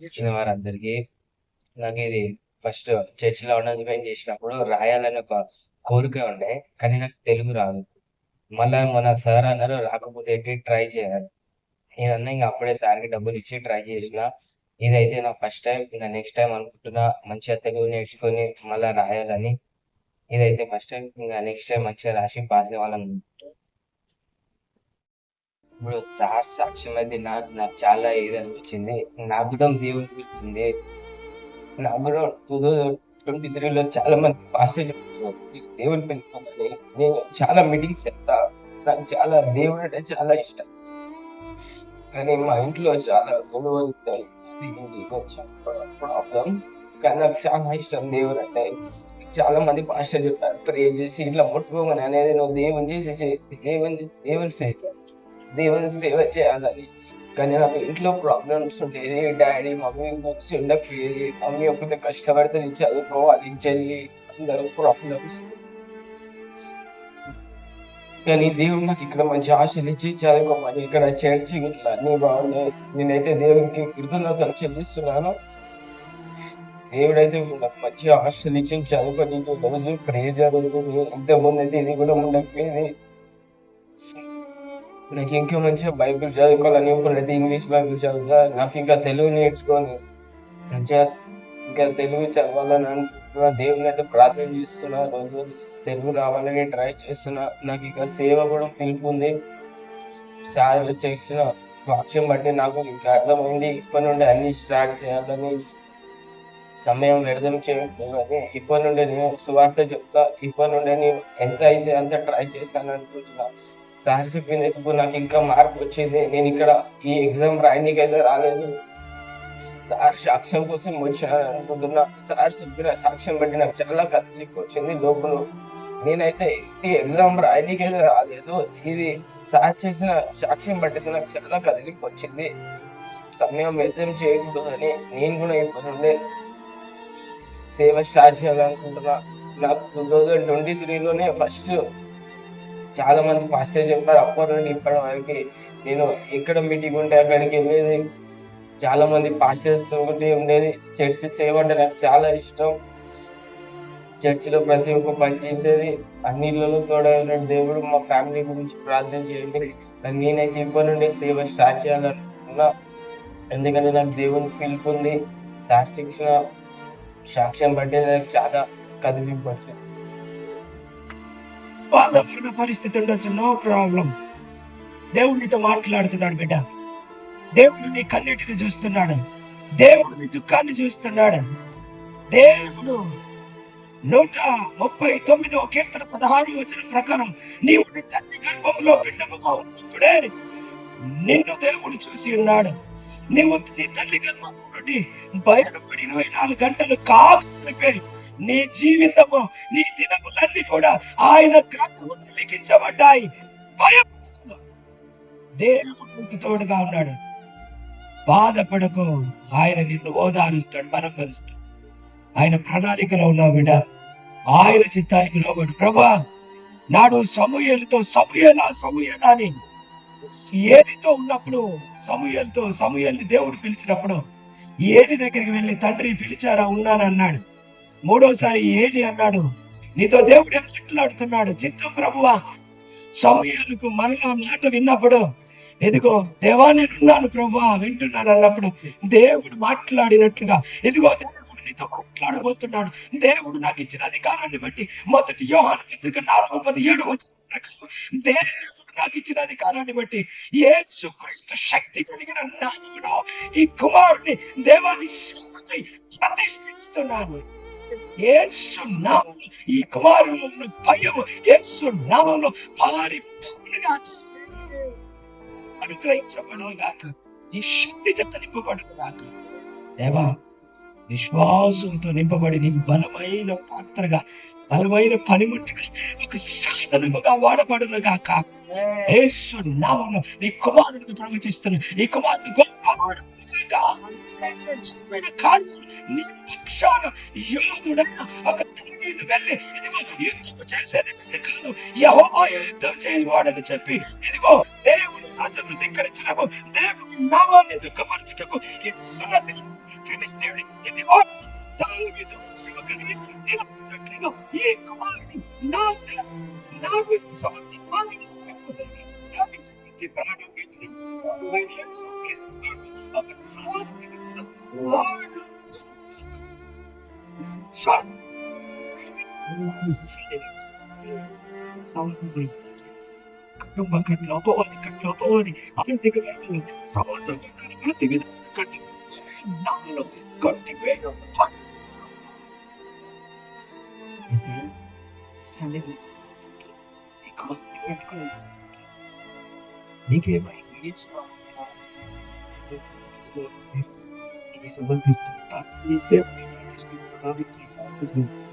ఇచ్చిన వారందరికీ నాకు ఇది ఫస్ట్ చర్చిలో అనౌన్స్మెంట్ చేసినప్పుడు రాయాలని ఒక కోరిక ఉండే కానీ నాకు తెలుగు రాదు. మళ్ళా మన సార్ అన్నారు రాకపోతే ఏంటి? ట్రై చేయాలి. ఇదన్నా ఇంకా అప్పుడే సార్కి డబ్బులు ఇచ్చి ట్రై చేసిన. ఇదైతే నా ఫస్ట్ టైం ఇంకా నెక్స్ట్ టైం అనుకుంటున్నా. మంచిగా తెలుగు నేర్చుకొని మళ్ళీ రాయాలని. ఇదైతే ఫస్ట్ టైం ఇంకా నెక్స్ట్ టైం మంచిగా రాసి పాస్ అవ్వాలని ఇప్పుడు సార్ సాక్ష్యం అయితే నాకు నాకు చాలా ఇది అనిపించింది నాకు కూడా దేవుని అనిపించింది నాకు కూడా టూ థౌజండ్ ట్వంటీ త్రీలో చాలా మంది పాస్ చెప్తున్నారు దేవుని పెంచుకోవాలి నేను చాలా మీటింగ్స్ చేస్తా. నాకు చాలా దేవుడు అంటే చాలా ఇష్టం. కానీ మా ఇంట్లో చాలా గొడవలు కొంచెం ప్రాబ్లం కానీ నాకు చాలా ఇష్టం దేవుడు అంటే. చాలా మంది పాస్టర్ చెప్పారు ప్రే చేసి ఇట్లా ముట్టుకోమని అనేది నువ్వు దేవుని చేసేసి దేవుని దేవుని సేవ దేవుని సేవ చేయాలని. కానీ నాకు ఇంట్లో ప్రాబ్లమ్స్ ఉండేది డాడీ మమ్మీ బుక్స్ ఉండకపోయేది మమ్మీ ఒకటి కష్టపడితే నేను చదువుకోవాలి చెల్లి అందరూ ప్రాబ్లమ్స్ కానీ దేవుడు నాకు ఇక్కడ మంచి ఆశనిచ్చి ఇచ్చి చదువుకోమని ఇక్కడ చర్చి ఇట్లా అన్ని బాగున్నాయి. నేనైతే దేవునికి కృతజ్ఞతలు చెల్లిస్తున్నాను. దేవుడైతే నాకు మంచి ఆశనిచ్చి ఇచ్చి చదువుకొని రోజు ప్రే జరుగుతుంది. ఇంతకుముందు అయితే ఇది కూడా ఉండకపోయింది. నాకు ఇంకా మంచిగా బైబిల్ చదువుకోవాలని ఇప్పుడైతే ఇంగ్లీష్ బైబిల్ చదువుతా. నాకు ఇంకా తెలుగు నేర్చుకొని మంచిగా ఇంకా తెలుగు చదవాలని అంటున్నా. దేవుని అయితే ప్రార్థన చేస్తున్నా. రోజు తెలుగు రావాలని ట్రై చేస్తున్నా. నాకు ఇంకా సేవ కూడా పిలుపు ఉంది సార్ చేసిన వాక్యం బట్టి నాకు ఇంకా అర్థమైంది. ఇప్పటి నుండి అన్ని స్టార్ట్ చేయాలని సమయం వ్యర్థం చేయకూడదని ఇప్పటి నుండి నేను సువార్త చెప్తా. ఇప్పటి నుండి నేను ఎంత అయితే అంత ట్రై చేస్తాను అనుకుంటున్నాను సార్ చెప్పింది నాకు ఇంకా మార్పు వచ్చింది? నేను ఇక్కడ ఈ ఎగ్జామ్ రాయనీకైతే రాలేదు. సార్ సాక్ష్యం కోసం వచ్చాను అనుకుంటున్నా సార్ చెప్పిన సాక్ష్యం బట్టి నాకు చాలా కదలిక వచ్చింది లోపల. నేనైతే ఈ ఎగ్జామ్ రాయనీకైతే రాలేదు. ఇది సార్ చేసిన సాక్ష్యం బట్టి నాకు చాలా కదలిక వచ్చింది. సమయం వ్యర్థం చేయకూడదని నేను కూడా ఇప్పటి సేవ స్టార్ట్ చేయాలనుకుంటున్నా. నాకు టూ థౌజండ్ ట్వంటీ త్రీలోనే ఫస్ట్ చాలా మంది పాస్టర్ చెప్పారు అప్పటి నుండి ఇప్పటి వరకు నేను ఎక్కడ మీటింగ్ ఉంటే అక్కడికి వెళ్ళేది. చాలా మంది పాస్టర్స్ తోటి ఉండేది. చర్చ్ సేవ అంటే నాకు చాలా ఇష్టం. చర్చిలో ప్రతి ఒక్క పని చేసేది. అన్నిళ్ళలో తోడైన దేవుడు మా ఫ్యామిలీ గురించి ప్రార్థన చేయండి. నేనైతే ఇప్పటి నుండి సేవ స్టార్ట్ చేయాలనుకున్నా. ఎందుకంటే నాకు దేవుని పిలుపు ఉంది. సార్ సాక్ష్యం బట్టి నాకు చాలా కదిలింపు బాధపడిన పరిస్థితి ఉండొచ్చు నో ప్రాబ్లం. దేవుడు నీతో మాట్లాడుతున్నాడు బిడ్డ. దేవుడు నీ కన్నీటిని చూస్తున్నాడు. దేవుడు నీ దుఃఖాన్ని చూస్తున్నాడు. దేవుడు నూట ముప్పై తొమ్మిదో కీర్తన పదహారు వచ్చిన ప్రకారం నీవు నీ తల్లి గర్భంలో బిడ్డముగా ఉన్నప్పుడే నిన్ను దేవుడు చూసి ఉన్నాడు. నీవు నీ తల్లి గర్భం నుండి బయలుపడి ఇరవై నాలుగు గంటలు కాకపోతే నీ జీవితము నీ దినములన్నీ కూడా ఆయన గ్రంథము లిఖించబడ్డాయి భయపడకు. దేవుడు తోడుగా ఉన్నాడు. బాధపడకు. ఆయన నిన్ను ఓదారుస్తాడు మనం కలుస్తాడు ఆయన ప్రణాళికలో ఉన్నావు బిడ్డ. ఆయన చిత్తానికి లోబడు. ప్రభా నాడు సమూహలతో సమూహలా సమూహలా అని ఏలితో ఉన్నప్పుడు సమూహలతో సమూహల్ని దేవుడు పిలిచినప్పుడు ఏలి దగ్గరికి వెళ్ళి తండ్రి పిలిచారా ఉన్నానన్నాడు. మూడోసారి ఏలి అన్నాడు. నీతో దేవుడు మాట్లాడుతున్నాడు. చిత్తం ప్రభువా సమయాలకు మరలా మాట విన్నప్పుడు ఎదిగో దేవా నేనున్నాను ప్రభువా వింటున్నాను అన్నప్పుడు దేవుడు మాట్లాడినట్లుగా ఎదిగో దేవుడు నీతో మాట్లాడబోతున్నాడు. దేవుడు నాకు ఇచ్చిన అధికారాన్ని బట్టి మొదటి యోహాను పత్రిక నాలుగు పదిహేడు వచ్చిన ప్రకారం దేవుడు నాకు ఇచ్చిన అధికారాన్ని బట్టి ఏ సుక్రీస్తు శక్తి కలిగిన నామములో ఈ కుమారుని దేవాన్ని ప్రతిష్ఠిస్తున్నాను. నామములో ఈ కుమారులో భయము యేసు నామంలో గాక. ఈ శక్తి చేత నింపబడును గాక. దేవా విశ్వాసంతో నింపబడి నీ బలమైన పాత్రగా బలమైన పనిముట్టుగా ఒక సాధనముగా వాడబడును గాక. యేసు నామంలో నీ కుమారుడికి ప్రవచిస్తున్న ఈ కుమారుడు గొప్ప వాడు ప్రత్యక్షమైన కాదు నీ పక్షాన యోధుడైన ఒక దావీదు వెళ్ళి ఇదిగో యుద్ధం చేసేది వీడు కాదు యెహోవా యుద్ధం చేయవాడని చెప్పి ఇదిగో దేవుని రాజును ధిక్కరించటకు దేవుని నామాన్ని దుఃఖపరచుటకు ఈ సున్నతి ఫిలిస్తీయుడి ఇదిగో దావీదు శివకని నిలబెట్టిన ఈ కుమారుని నా నాకు సమర్పించాలి నాకు చూపించి ప్రాణం పెట్టి ఒక సాధన సంవత్సరం కుటుంబ కట్లో పోవాలి కట్లో పోవాలి ఆర్థిక విధానం సమస్య ఆర్థిక కట్టి నాలో కొట్టి వేయడం Isso vai me ser e porque eu estou falando de contas